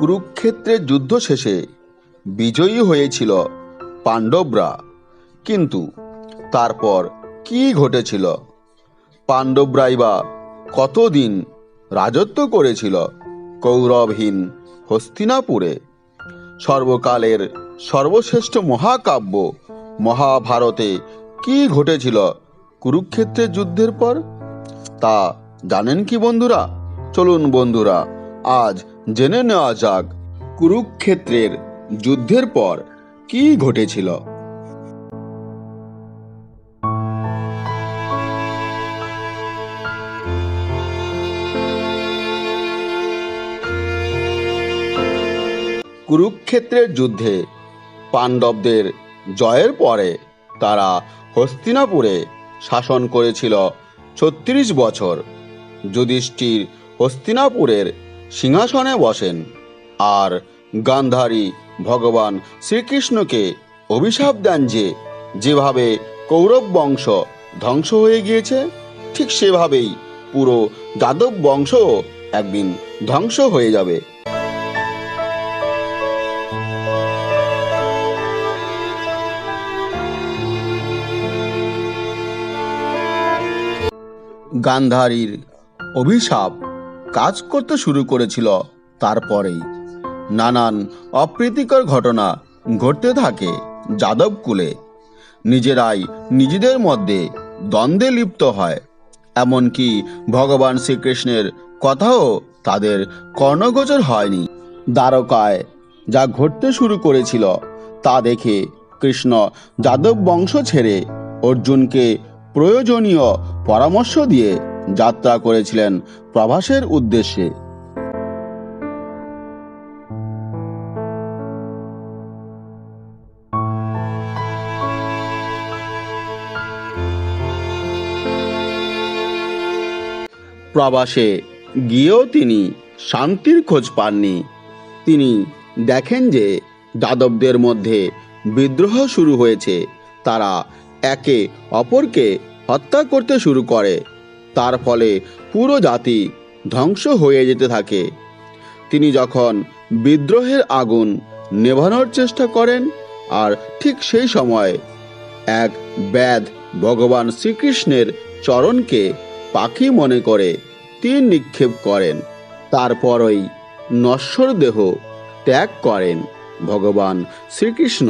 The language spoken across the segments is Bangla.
কুরুক্ষেত্রের যুদ্ধ শেষে বিজয়ী হয়েছিল পাণ্ডবরা। কিন্তু তারপর কি ঘটেছিল? পাণ্ডবরাই বা কতদিন রাজত্ব করেছিল কৌরবহীন হস্তিনাপুরে? সর্বকালের সর্বশ্রেষ্ঠ মহাকাব্য মহাভারতে কি ঘটেছিল কুরুক্ষেত্রের যুদ্ধের পর? তা জানেন কি বন্ধুরা? চলুন বন্ধুরা আজ জেনে নেওয়া যাক কুরুক্ষেত্রের যুদ্ধের পর কি ঘটেছিল। কুরুক্ষেত্রের যুদ্ধে পাণ্ডবদের জয়ের পরে তারা হস্তিনাপুরে শাসন করেছিল ছত্রিশ বছর। যুধিষ্ঠির হস্তিনাপুরের সিংহাসনে বসেন, আর গান্ধারী ভগবান শ্রীকৃষ্ণকে অভিশাপ দেন যে যেভাবে কৌরব বংশ ধ্বংস হয়ে গিয়েছে, ঠিক সেভাবেই পুরো যাদব বংশও একদিন ধ্বংস হয়ে যাবে। গান্ধারীর অভিশাপ কাজ করতে শুরু করেছিল তারপরেই। নানান অপ্রীতিকর ঘটনা ঘটতে থাকে যাদব কুলে নিজেরাই নিজেদের মধ্যে দ্বন্দ্বে লিপ্ত হয়। এমনকি ভগবান শ্রীকৃষ্ণের কথাও তাদের কর্ণগোচর হয়নি। দ্বারকায় যা ঘটতে শুরু করেছিল তা দেখে কৃষ্ণ যাদব বংশ ছেড়ে অর্জুনকে প্রয়োজনীয় পরামর্শ দিয়ে যাত্রা করেছিলেন প্রভাসের উদ্দেশ্যে। প্রবাসে গিয়েও তিনি শান্তির খোঁজ পাননি। তিনি দেখেন যে যাদবদের মধ্যে বিদ্রোহ শুরু হয়েছে। তারা একে অপরকে হত্যা করতে শুরু করে। তার ফলে পুরো জাতি ধ্বংস হয়ে যেতে থাকে। তিনি যখন বিদ্রোহের আগুন নেভানোর চেষ্টা করেন, আর ঠিক সেই সময় এক ব্যাধ ভগবান শ্রীকৃষ্ণের চরণকে পাখি মনে করে তীর নিক্ষেপ করেন। তারপরই নশ্বর দেহ ত্যাগ করেন ভগবান শ্রীকৃষ্ণ।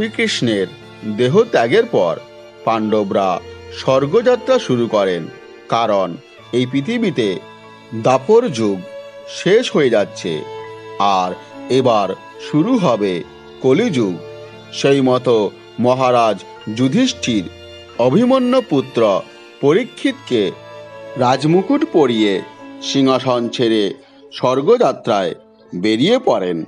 শ্রীকৃষ্ণের দেহ ত্যাগের পর পাণ্ডবরা স্বর্গযাত্রা শুরু করেন। কারণ এই পৃথিবীতে দাপর যুগ শেষ হয়ে যাচ্ছে। আর এবার শুরু হবে কলিযুগ। সেই মতো মহারাজ যুধিষ্ঠির অভিমন্যু পুত্র পরীক্ষিতকে রাজমুকুট পরিয়ে সিংহাসন ছেড়ে স্বর্গযাত্রায় বেরিয়ে পড়েন।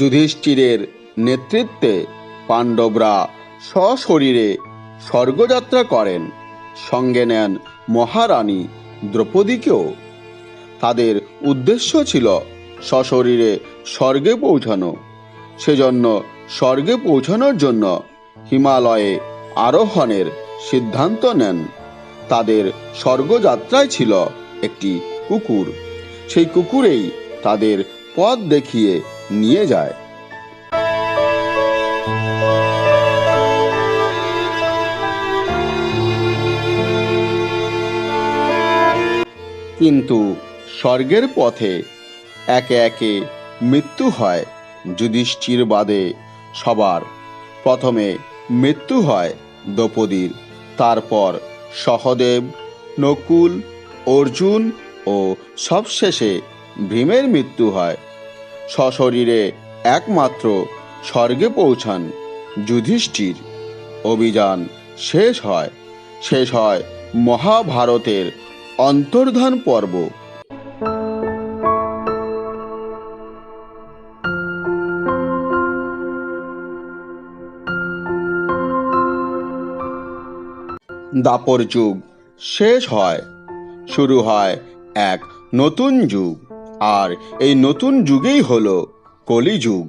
যুধিষ্ঠিরের নেতৃত্বে পাণ্ডবরা সশরীরে স্বর্গযাত্রা করেন। সঙ্গে নেন মহারানী দ্রৌপদীকেও। তাদের উদ্দেশ্য ছিল সশরীরে স্বর্গে পৌঁছানো। সেজন্য স্বর্গে পৌঁছানোর জন্য হিমালয়ে আরোহণের সিদ্ধান্ত নেন। তাদের স্বর্গযাত্রায় ছিল একটি কুকুর। সেই কুকুরেই তাদের পথ দেখিয়ে নিয়ে যায়। কিন্তু স্বর্গের পথে একে একে মৃত্যু হয় যুধিষ্ঠির বাদে সবার। প্রথমে মৃত্যু হয় দ্রৌপদীর, তারপর সহদেব, নকুল, অর্জুন ও সবশেষে ভীমের মৃত্যু হয় সশরীরে একমাত্র স্বর্গে পৌঁছান যুধিষ্ঠির। অভিযান শেষ হয়। শেষ হয় মহাভারতের অন্তর্ধান পর্ব। দাপর যুগ শেষ হয়। শুরু হয় এক নতুন যুগ। আর এই নতুন যুগেই হলো কলিযুগ।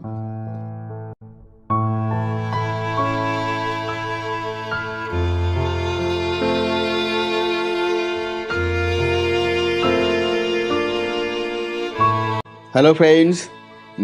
হ্যালো ফ্রেন্ডস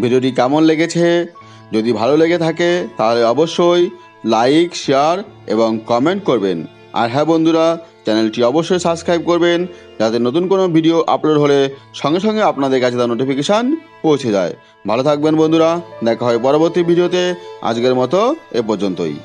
ভিডিওটি কেমন লেগেছে? যদি ভালো লেগে থাকে, তাহলে অবশ্যই লাইক শেয়ার এবং কমেন্ট করবেন। আর হ্যাঁ বন্ধুরা চ্যানেলটি অবশ্যই সাবস্ক্রাইব করবেন, যাতে নতুন কোনো ভিডিও আপলোড হলে সঙ্গে সঙ্গে আপনাদের কাছে তার নোটিফিকেশান পৌঁছে যায়। ভালো থাকবেন বন্ধুরা, দেখা হয় পরবর্তী ভিডিওতে। আজকের মতো এ পর্যন্তই।